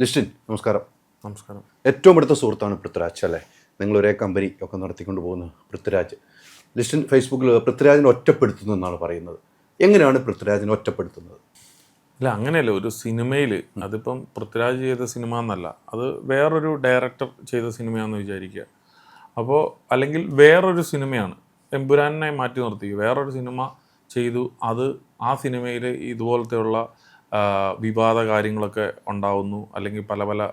ലിസ്റ്റിൻ നമസ്കാരം. നമസ്കാരം. ഏറ്റവും അടുത്ത സുഹൃത്താണ് പൃഥ്വിരാജ് അല്ലേ? നിങ്ങൾ ഒരേ കമ്പനി ഒക്കെ നടത്തിക്കൊണ്ട് പോകുന്ന പൃഥ്വിരാജ്. ലിസ്റ്റിൻ ഫേസ്ബുക്കിൽ പൃഥ്വിരാജിനെ ഒറ്റപ്പെടുത്തുന്നു എന്നാണ് പറയുന്നത്. എങ്ങനെയാണ് പൃഥ്വിരാജിനെ ഒറ്റപ്പെടുത്തുന്നത്? അല്ല അങ്ങനെയല്ല. ഒരു സിനിമയിൽ അതിപ്പം പൃഥ്വിരാജ് ചെയ്ത സിനിമ എന്നല്ല. അത് വേറൊരു ഡയറക്ടർ ചെയ്ത സിനിമയാണെന്ന് വിചാരിക്കുക. അപ്പോൾ അല്ലെങ്കിൽ വേറൊരു സിനിമയാണ് എമ്പുരാനെ മാറ്റി നിർത്തി. വേറൊരു സിനിമ ചെയ്തു. അത് ആ സിനിമയിൽ ഇതുപോലത്തെയുള്ള വിവാദ കാര്യങ്ങളൊക്കെ ഉണ്ടാവുന്നു അല്ലെങ്കിൽ പല പല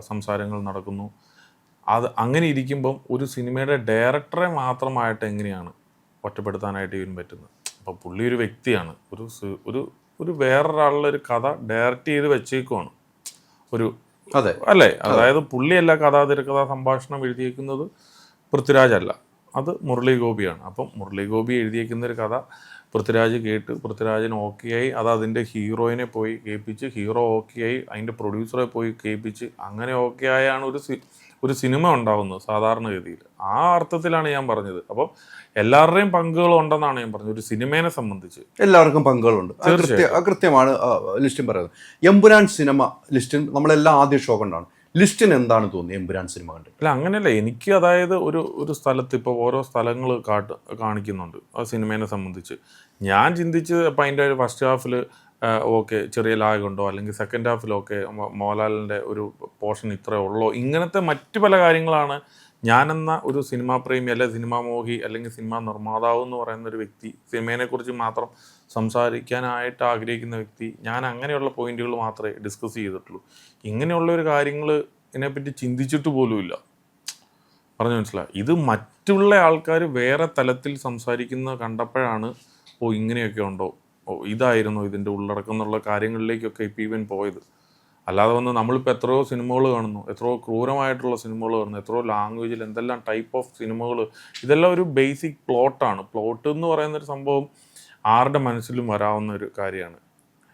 സംസാരങ്ങൾ നടക്കുന്നു. അത് അങ്ങനെ ഇരിക്കുമ്പം ഒരു സിനിമയുടെ ഡയറക്ടറെ മാത്രമായിട്ട് എങ്ങനെയാണ് ഒറ്റപ്പെടുത്താനായിട്ട് ഇവൻ പറ്റുന്നത്? അപ്പോൾ പുള്ളി ഒരു വ്യക്തിയാണ്. ഒരു ഒരു ഒരു വേറൊരാളുടെ ഒരു കഥ ഡയറക്റ്റ് ചെയ്ത് വെച്ചേക്കുവാണ്. ഒരു അതെ. അല്ലേ? അതായത് പുള്ളിയല്ല കഥാ തിരക്കഥാ സംഭാഷണം എഴുതിയേക്കുന്നത് പൃഥ്വിരാജല്ല അല്ല. അത് മുരളി ഗോപിയാണ്. അപ്പം മുരളി ഗോപി എഴുതിയേക്കുന്ന ഒരു കഥ പൃഥ്വിരാജ് കേട്ട് പൃഥ്വിരാജിന് ഓക്കെ ആയി അത് അതിന്റെ ഹീറോയിനെ പോയി കേൾപ്പിച്ച് ഹീറോ ഓക്കെ ആയി അതിന്റെ പ്രൊഡ്യൂസറെ പോയി കേൾപ്പിച്ച് അങ്ങനെ ഓക്കെ ആയാണ് ഒരു സി ഒരു സിനിമ ഉണ്ടാവുന്നത് സാധാരണഗതിയിൽ. ആ അർത്ഥത്തിലാണ് ഞാൻ പറഞ്ഞത്. അപ്പം എല്ലാവരുടെയും പങ്കുകൾ ഉണ്ടെന്നാണ് ഞാൻ പറഞ്ഞത്. ഒരു സിനിമേനെ സംബന്ധിച്ച്. എല്ലാവർക്കും പങ്കുകളുണ്ട്. കൃത്യമാണ് ലിസ്റ്റും ലിസ്റ്റിൻ പറയുന്നത്. എമ്പുരാൻ സിനിമ ലിസ്റ്റിൻ നമ്മളെല്ലാം ആദ്യ ഷോ കൊണ്ടാണ്. ലിസ്റ്റിൻ എന്താണ് തോന്നിയത് എമ്പുരാൻ സിനിമ കണ്ടിട്ട്? അല്ല അങ്ങനെയല്ല. എനിക്ക് അതായത് ഒരു ഒരു സ്ഥലത്ത് ഇപ്പോൾ ഓരോ സ്ഥലങ്ങൾ കാട്ട് കാണിക്കുന്നുണ്ട്. ആ സിനിമേനെ സംബന്ധിച്ച്. ഞാൻ ചിന്തിച്ച് അപ്പം അതിന്റെ ഒരു ഫസ്റ്റ് ഹാഫിൽ ഓക്കെ ചെറിയ ലാഗുണ്ടോ അല്ലെങ്കിൽ സെക്കൻഡ് ഹാഫിലോക്കെ മോഹൻലാലിന്റെ ഒരു പോർഷൻ ഇത്രേ ഉള്ളോ? ഇങ്ങനത്തെ മറ്റു പല കാര്യങ്ങളാണ് ഞാനെന്ന ഒരു സിനിമാ പ്രേമി അല്ലെ സിനിമാ മോഹി അല്ലെങ്കിൽ സിനിമാ നിർമ്മാതാവ് എന്ന് പറയുന്ന ഒരു വ്യക്തി സിനിമേനെക്കുറിച്ച് മാത്രം സംസാരിക്കാനായിട്ട് ആഗ്രഹിക്കുന്ന വ്യക്തി ഞാൻ അങ്ങനെയുള്ള പോയിന്റുകൾ മാത്രമേ ഡിസ്കസ് ചെയ്തിട്ടുള്ളൂ. ഇങ്ങനെയുള്ള ഒരു കാര്യങ്ങൾ ഇതിനെപ്പറ്റി ചിന്തിച്ചിട്ട് പോലുമില്ല പറഞ്ഞു മനസ്സിലായി? ഇത് മറ്റുള്ള ആൾക്കാർ വേറെ തലത്തിൽ സംസാരിക്കുന്ന കണ്ടപ്പോഴാണ് ഓ ഇങ്ങനെയൊക്കെ ഉണ്ടോ? ഓ ഇതായിരുന്നു ഇതിന്റെ ഉള്ളടക്കം എന്നുള്ള കാര്യങ്ങളിലേക്കൊക്കെ ഇപ്പം ഇവൻ പോയത്. അല്ലാതെ വന്ന് നമ്മളിപ്പോൾ എത്രയോ സിനിമകൾ കാണുന്നു എത്രയോ ക്രൂരമായിട്ടുള്ള സിനിമകൾ കാണുന്നു എത്രയോ ലാംഗ്വേജിൽ എന്തെല്ലാം ടൈപ്പ് ഓഫ് സിനിമകൾ ഇതെല്ലാം ഒരു ബേസിക് പ്ലോട്ടാണ് പ്ലോട്ട് എന്ന് പറയുന്ന ഒരു സംഭവം ആരുടെ മനസ്സിലും വരാവുന്ന ഒരു കാര്യമാണ്.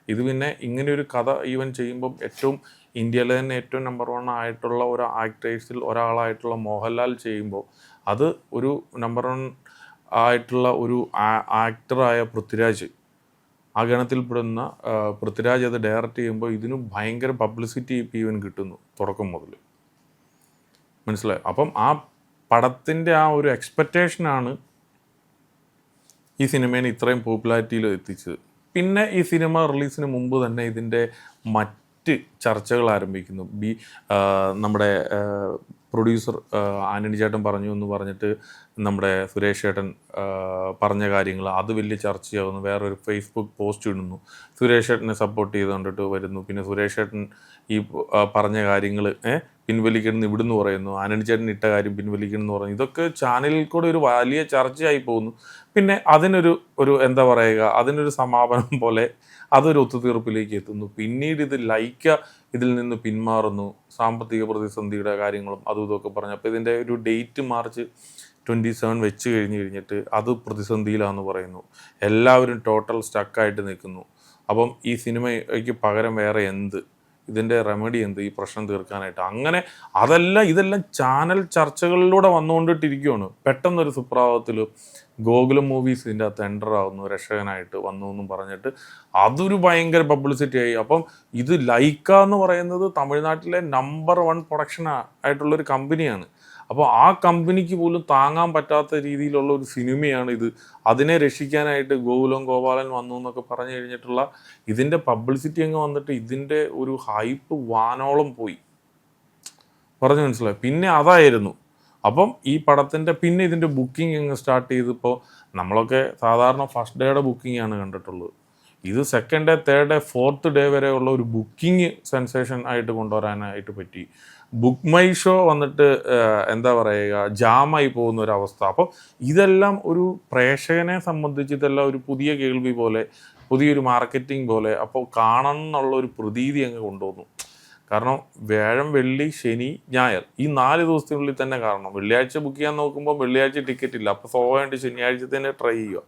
ഇത് പിന്നെ ഇങ്ങനെ ഒരു കഥ ഈവൻ ചെയ്യുമ്പം ഏറ്റവും ഇന്ത്യയിലെ തന്നെ ഏറ്റവും നമ്പർ വൺ ആയിട്ടുള്ള ഒരു ആക്ടേഴ്സിൽ ഒരാളായിട്ടുള്ള മോഹൻലാൽ ചെയ്യുമ്പോൾ അത് ഒരു നമ്പർ വൺ ആയിട്ടുള്ള ഒരു ആക്ടറായ പൃഥ്വിരാജ് ആ ഗണത്തിൽപ്പെടുന്ന പൃഥ്വിരാജ് അത് ഡയറക്റ്റ് ചെയ്യുമ്പോൾ ഇതിന് ഭയങ്കര പബ്ലിസിറ്റി ഇപ്പം ഇവൻ കിട്ടുന്നു തുടക്കം മുതൽ. മനസ്സിലായി? അപ്പം ആ പടത്തിന്റെ ആ ഒരു എക്സ്പെക്റ്റേഷനാണ് ഈ സിനിമേനെ ഇത്രയും പോപ്പുലാരിറ്റിയിൽ എത്തിച്ചത്. പിന്നെ ഈ സിനിമ റിലീസിന് മുമ്പ് തന്നെ ഇതിന്റെ മറ്റ് ചർച്ചകൾ ആരംഭിക്കുന്നു. ബി നമ്മുടെ പ്രൊഡ്യൂസർ ആന്റണി ചേട്ടൻ പറഞ്ഞു എന്ന് പറഞ്ഞിട്ട് നമ്മുടെ സുരേഷ് ചേട്ടൻ പറഞ്ഞ കാര്യങ്ങൾ അത് വലിയ ചർച്ചയാകുന്നു വേറൊരു ഫേസ്ബുക്ക് പോസ്റ്റ് ഇടുന്നു. സുരേഷ് ചേട്ടനെ സപ്പോർട്ട് ചെയ്തുകൊണ്ടിട്ട് വരുന്നു. പിന്നെ സുരേഷ് ചേട്ടൻ ഈ പറഞ്ഞ കാര്യങ്ങൾ പിൻവലിക്കണം ഇവിടുന്ന് പറയുന്നു. ആനണി ചേട്ടൻ ഇട്ട കാര്യം പിൻവലിക്കണം എന്ന് പറയുന്നു ഇതൊക്കെ ചാനലിൽ കൂടെ ഒരു വലിയ ചർച്ചയായി പോകുന്നു. പിന്നെ അതിനൊരു ഒരു എന്താ പറയുക അതിനൊരു സമാപനം പോലെ അതൊരു ഒത്തുതീർപ്പിലേക്ക് എത്തുന്നു. പിന്നീട് ഇത് ലൈക്ക ഇതിൽ നിന്ന് പിന്മാറുന്നു. സാമ്പത്തിക പ്രതിസന്ധിയുടെ കാര്യങ്ങളും അതും ഇതൊക്കെ പറഞ്ഞു. അപ്പോൾ ഇതിന്റെ ഒരു ഡേറ്റ് മാർച്ച് ട്വന്റി സെവൻ വെച്ച് കഴിഞ്ഞ് കഴിഞ്ഞിട്ട് അത് പ്രതിസന്ധിയിലാണെന്ന് പറയുന്നു. എല്ലാവരും ടോട്ടൽ സ്റ്റക്കായിട്ട് നിൽക്കുന്നു. അപ്പം ഈ സിനിമയ്ക്ക് പകരം വേറെ എന്ത്? ഇതിന്റെ റെമഡി എന്ത്? ഈ പ്രശ്നം തീർക്കാനായിട്ട്. അങ്ങനെ അതെല്ലാം ഇതെല്ലാം ചാനൽ ചർച്ചകളിലൂടെ വന്നുകൊണ്ടിട്ടിരിക്കുകയാണ് പെട്ടെന്നൊരു സുപ്രഭാതത്തിൽ ഗോകുലം മൂവീസ് ഇതിന്റെ അകത്ത് എന്റർ ആവുന്നു രക്ഷകനായിട്ട് വന്നു എന്നും പറഞ്ഞിട്ട് അതൊരു ഭയങ്കര പബ്ലിസിറ്റി ആയി. അപ്പം ഇത് ലൈക്ക എന്ന് പറയുന്നത് തമിഴ്നാട്ടിലെ നമ്പർ വൺ പ്രൊഡക്ഷൻ ആയിട്ടുള്ളൊരു കമ്പനിയാണ് അപ്പോൾ ആ കമ്പനിക്ക് പോലും താങ്ങാൻ പറ്റാത്ത രീതിയിലുള്ള ഒരു സിനിമയാണ് ഇത്. അതിനെ രക്ഷിക്കാനായിട്ട് ഗോകുലം ഗോപാലൻ വന്നു എന്നൊക്കെ പറഞ്ഞു കഴിഞ്ഞിട്ടുള്ള ഇതിന്റെ പബ്ലിസിറ്റി അങ്ങ് വന്നിട്ട് ഇതിന്റെ ഒരു ഹൈപ്പ് വാനോളം പോയി. പറഞ്ഞു മനസ്സിലായി? പിന്നെ അതായിരുന്നു. അപ്പം ഈ പടത്തിന്റെ പിന്നെ ഇതിന്റെ ബുക്കിംഗ് അങ്ങ് സ്റ്റാർട്ട് ചെയ്തപ്പോൾ നമ്മളൊക്കെ സാധാരണ ഫസ്റ്റ് ഡേയുടെ ബുക്കിംഗ് ആണ് കണ്ടിട്ടുള്ളത്. ഇത് second day third day fourth day വരെയുള്ള ഒരു ബുക്കിംഗ് സെൻസേഷൻ ആയിട്ട് കൊണ്ടുവരാനായിട്ട് പറ്റി. ബുക്ക് മൈ ഷോ വന്നിട്ട് എന്താ പറയുക ജാമായി പോകുന്ന ഒരു അവസ്ഥ. അപ്പോൾ ഇതെല്ലാം ഒരു പ്രേക്ഷകനെ സംബന്ധിച്ച് ഇതെല്ലാം ഒരു പുതിയ കേൾവി പോലെ പുതിയൊരു മാർക്കറ്റിംഗ് പോലെ അപ്പോൾ കാണണം എന്നുള്ള ഒരു പ്രതീതി അങ്ങ് കൊണ്ടുവന്നു. കാരണം വ്യാഴം വെള്ളി ശനി ഞായർ ഈ നാല് ദിവസത്തിനുള്ളിൽ തന്നെ കാരണം വെള്ളിയാഴ്ച ബുക്ക് ചെയ്യാൻ നോക്കുമ്പോൾ വെള്ളിയാഴ്ച ടിക്കറ്റ് ഇല്ല. അപ്പോൾ സ്വാഭാവികമായിട്ട് ശനിയാഴ്ച തന്നെ ട്രൈ ചെയ്യുക.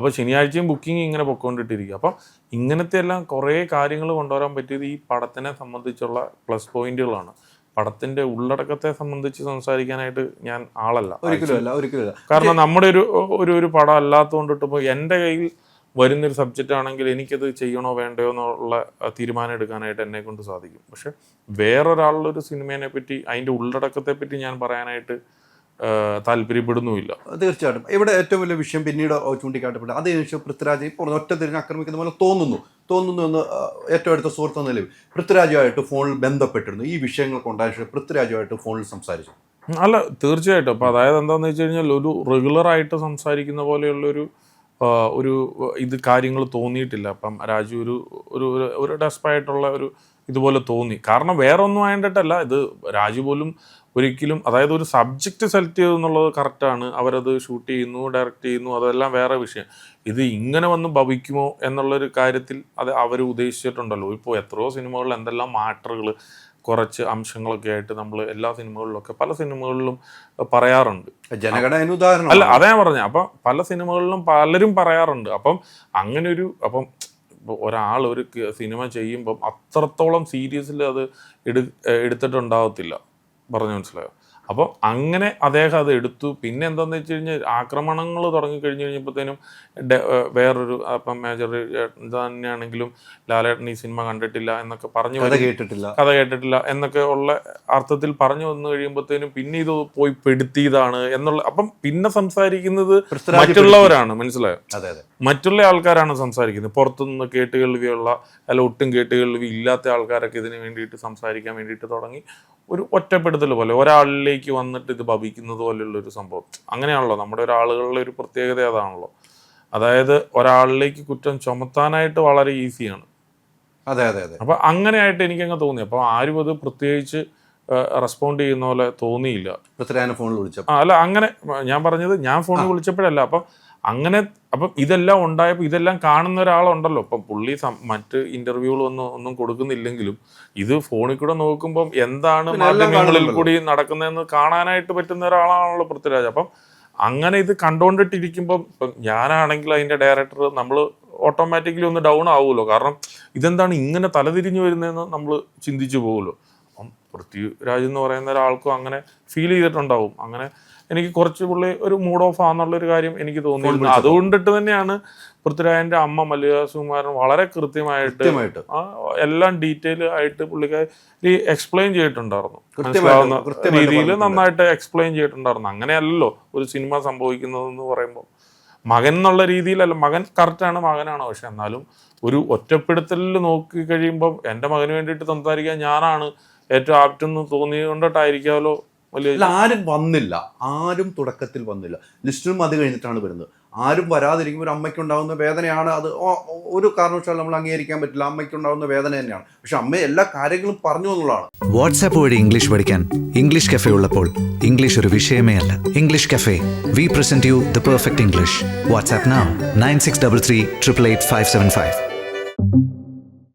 അപ്പോൾ ശനിയാഴ്ചയും ബുക്കിംഗ് ഇങ്ങനെ പൊക്കോണ്ടിട്ടിരിക്കും. അപ്പം ഇങ്ങനത്തെ എല്ലാം കുറേ കാര്യങ്ങൾ കൊണ്ടുവരാൻ പറ്റിയത് ഈ പടത്തിനെ സംബന്ധിച്ചുള്ള പ്ലസ് പോയിന്റുകളാണ്. പടത്തിന്റെ ഉള്ളടക്കത്തെ സംബന്ധിച്ച് സംസാരിക്കാനായിട്ട് ഞാൻ ആളല്ല. കാരണം നമ്മുടെ ഒരു ഒരു ഒരു പടം അല്ലാത്തതുകൊണ്ടിട്ട് ഇപ്പോൾ എന്റെ കയ്യിൽ വരുന്നൊരു സബ്ജക്റ്റ് ആണെങ്കിൽ എനിക്കത് ചെയ്യണോ വേണ്ടയോ എന്നുള്ള തീരുമാനം എടുക്കാനായിട്ട് എന്നെ കൊണ്ട് സാധിക്കും. പക്ഷെ വേറൊരാളുടെ ഒരു സിനിമേനെ പറ്റി അതിന്റെ ഉള്ളടക്കത്തെ പറ്റി ഞാൻ പറയാനായിട്ട് താല്പര്യപ്പെടുന്നുമില്ല. തീർച്ചയായിട്ടും. ഇവിടെ ഏറ്റവും വലിയ വിഷയം പിന്നീട് ചൂണ്ടിക്കാട്ടപ്പെട്ടത് അതേ നിമിഷം പൃഥ്വിരാജ് ഇപ്പോൾ ഒറ്റ തിരിഞ്ഞ് ആക്രമിക്കുന്ന പോലെ തോന്നുന്നു. തോന്നുന്നു എന്ന് ഏറ്റവും അടുത്ത സുഹൃത്ത് നിലവിൽ പൃഥ്വിരാജുമായിട്ട് ഫോണിൽ ബന്ധപ്പെട്ടിരുന്നു. ഈ വിഷയങ്ങൾ ഉണ്ടായ പൃഥ്വിരാജുമായിട്ട് ഫോണിൽ സംസാരിച്ചു. അല്ല തീർച്ചയായിട്ടും. അപ്പോൾ അതായത് എന്താണെന്ന് വെച്ച് കഴിഞ്ഞാൽ ഒരു റെഗുലറായിട്ട് സംസാരിക്കുന്ന പോലെയുള്ളൊരു ഒരു ഇത് കാര്യങ്ങൾ തോന്നിയിട്ടില്ല. അപ്പം രാജു ഒരു ഒരു- ഒരു ഡെസ്പായിട്ടുള്ള ഒരു ഇതുപോലെ തോന്നി. കാരണം വേറെ ഒന്നും ആയിട്ടല്ല ഇത് രാജു പോലും ഒരിക്കലും അതായത് ഒരു സബ്ജക്റ്റ് സെലക്ട് ചെയ്തു എന്നുള്ളത് കറക്റ്റാണ് അവരത് ഷൂട്ട് ചെയ്യുന്നു ഡയറക്റ്റ് ചെയ്യുന്നു അതെല്ലാം വേറെ വിഷയം. ഇത് ഇങ്ങനെ വന്ന് ഭവിക്കുമോ എന്നുള്ളൊരു കാര്യത്തിൽ അത് അവർ ഉദ്ദേശിച്ചിട്ടുണ്ടല്ലോ. ഇപ്പോൾ എത്രയോ സിനിമകളിൽ എന്തെല്ലാം മാറ്ററുകൾ കുറച്ച് അംശങ്ങളൊക്കെ ആയിട്ട് നമ്മൾ എല്ലാ സിനിമകളിലൊക്കെ പല സിനിമകളിലും പറയാറുണ്ട്. ജനഗണ അതിന് ഉദാഹരണം അല്ല അതാ ഞാൻ പറഞ്ഞത് അപ്പം പല സിനിമകളിലും പലരും പറയാറുണ്ട്. അപ്പം അങ്ങനെ ഒരു അപ്പം ഒരാൾ ഒരു സിനിമ ചെയ്യുമ്പം അത്രത്തോളം സീരിയസിൽ അത് എടു എടുത്തിട്ടുണ്ടാകത്തില്ല പറഞ്ഞു മനസ്സിലായോ? അപ്പോൾ അങ്ങനെ അദ്ദേഹം അത് എടുത്തു. പിന്നെ എന്താണെന്ന് വെച്ച് കഴിഞ്ഞാൽ ആക്രമണങ്ങൾ തുടങ്ങിക്കഴിഞ്ഞ് കഴിഞ്ഞപ്പോഴത്തേനും വേറൊരു അപ്പം മേജർ തന്നെയാണെങ്കിലും ലാലേട്ടൻ ഈ സിനിമ കണ്ടിട്ടില്ല എന്നൊക്കെ പറഞ്ഞു കഥ കേട്ടിട്ടില്ല. കഥ കേട്ടിട്ടില്ല എന്നൊക്കെ ഉള്ള അർത്ഥത്തിൽ പറഞ്ഞു വന്നു കഴിയുമ്പോഴത്തേനും പിന്നെ ഇത് പോയി പെടുത്തിയതാണ് എന്നുള്ള അപ്പം പിന്നെ സംസാരിക്കുന്നത് മറ്റുള്ളവരാണ്. മനസ്സിലായോ? അതെ അതെ. മറ്റുള്ള ആൾക്കാരാണ് സംസാരിക്കുന്നത്. പുറത്തുനിന്ന് കേട്ട് കേൾവിയുള്ള അല്ല ഒട്ടും കേട്ട് കേൾവി ഇല്ലാത്ത ആൾക്കാരൊക്കെ ഇതിന് വേണ്ടിയിട്ട് സംസാരിക്കാൻ വേണ്ടിയിട്ട് തുടങ്ങി ഒരു ഒറ്റപ്പെടുത്തൽ പോലെ ഒരാളിലേക്ക് വന്നിട്ട് ഇത് ഭവിക്കുന്നത് പോലെയുള്ള ഒരു സംഭവം. അങ്ങനെയാണല്ലോ നമ്മുടെ ഒരാളുകളുടെ ഒരു പ്രത്യേകത അതാണല്ലോ. അതായത് ഒരാളിലേക്ക് കുറ്റം ചുമത്താനായിട്ട് വളരെ ഈസിയാണ്. അതെ അതെ അതെ. അപ്പൊ അങ്ങനെയായിട്ട് എനിക്കങ്ങ് തോന്നി. അപ്പൊ ആരും അത് പ്രത്യേകിച്ച് റെസ്പോണ്ട് ചെയ്യുന്ന പോലെ തോന്നിയില്ല. പൃഥ്വിരാജിനെ ഫോണിൽ വിളിച്ചപ്പോൾ അല്ല അങ്ങനെ ഞാൻ പറഞ്ഞത് ഞാൻ ഫോണിൽ വിളിച്ചപ്പോഴല്ല. അപ്പം അങ്ങനെ അപ്പം ഇതെല്ലാം ഉണ്ടായപ്പോൾ ഇതെല്ലാം കാണുന്ന ഒരാളുണ്ടല്ലോ. ഇപ്പം പുള്ളി മറ്റ് ഇന്റർവ്യൂകളൊന്നും ഒന്നും കൊടുക്കുന്നില്ലെങ്കിലും ഇത് ഫോണിൽ കൂടെ നോക്കുമ്പം എന്താണ് മാധ്യമങ്ങളിൽ. കൂടി നടക്കുന്നതെന്ന് കാണാനായിട്ട് പറ്റുന്ന ഒരാളാണല്ലോ പൃഥ്വിരാജ്. അപ്പം അങ്ങനെ ഇത് കണ്ടുകൊണ്ടിട്ടിരിക്കുമ്പം ഇപ്പം ഞാനാണെങ്കിൽ അതിന്റെ ഡയറക്ടർ നമ്മൾ ഓട്ടോമാറ്റിക്കലി ഒന്ന് ഡൗൺ ആവുമല്ലോ. കാരണം ഇതെന്താണ് ഇങ്ങനെ തലതിരിഞ്ഞു വരുന്നതെന്ന് നമ്മൾ ചിന്തിച്ചു പോകുമല്ലോ അപ്പം പൃഥ്വിരാജ് എന്ന് പറയുന്ന ഒരാൾക്കും അങ്ങനെ ഫീൽ ചെയ്തിട്ടുണ്ടാവും. അങ്ങനെ എനിക്ക് കുറച്ച് പുള്ളി ഒരു മൂഡ് ഓഫ് ആണെന്നുള്ളൊരു കാര്യം എനിക്ക് തോന്നിയിരുന്നു വിളിച്ചപ്പോൾ. അതുകൊണ്ടിട്ട് തന്നെയാണ് പൃഥ്വിരാജന്റെ അമ്മ മല്ലിക സുകുമാരൻ വളരെ കൃത്യമായിട്ട് എല്ലാം ഡീറ്റെയിൽ ആയിട്ട് പുള്ളിക്കാരി എക്സ്പ്ലെയിൻ ചെയ്തിട്ടുണ്ടായിരുന്നു. മനസ്സിലാവുന്ന രീതിയിൽ നന്നായിട്ട് എക്സ്പ്ലെയിൻ ചെയ്തിട്ടുണ്ടായിരുന്നു. അങ്ങനെയല്ലല്ലോ ഒരു സിനിമ സംഭവിക്കുന്നതെന്ന് പറയുമ്പോൾ. മകൻ എന്നുള്ള രീതിയിലല്ല മകൻ കറക്റ്റാണ് മകനാണ്. പക്ഷെ എന്നാലും ഒരു ഒറ്റപ്പെടുത്തലിൽ നോക്കി കഴിയുമ്പോൾ എന്റെ മകന് വേണ്ടിയിട്ട് സംസാരിക്കാൻ ഞാനാണ് ഏറ്റവും ആപ്റ്റെന്ന് തോന്നിയതുകൊണ്ടിട്ടായിരിക്കാമല്ലോ വലിയ അല്ല ആരും വന്നില്ല. ആരും തുടക്കത്തിൽ വന്നില്ല. ലിസ്റ്റിനും അത് കഴിഞ്ഞിട്ടാണ് വരുന്നത്. ആരും വരാതിരിക്കുമ്പോൾ ഒരു അമ്മയ്ക്ക് ഉണ്ടാകുന്ന വേദനയാണ് അത്. ഒരു കാരണവശാലും നമ്മൾ അംഗീകരിക്കാൻ പറ്റില്ല. അമ്മയ്ക്ക് ഉണ്ടാകുന്ന വേദന തന്നെയാണ്. പക്ഷെ അമ്മ എല്ലാ കാര്യങ്ങളും പറഞ്ഞു എന്നുള്ളതാണ്. വാട്സാപ്പ് വഴി ഇംഗ്ലീഷ് പഠിക്കാൻ ഇംഗ്ലീഷ് കഫേ ഉള്ളപ്പോൾ ഇംഗ്ലീഷ് ഒരു വിഷയമേ അല്ല. English cafe. We present you the perfect English WhatsApp nine six double three triple eight five seven five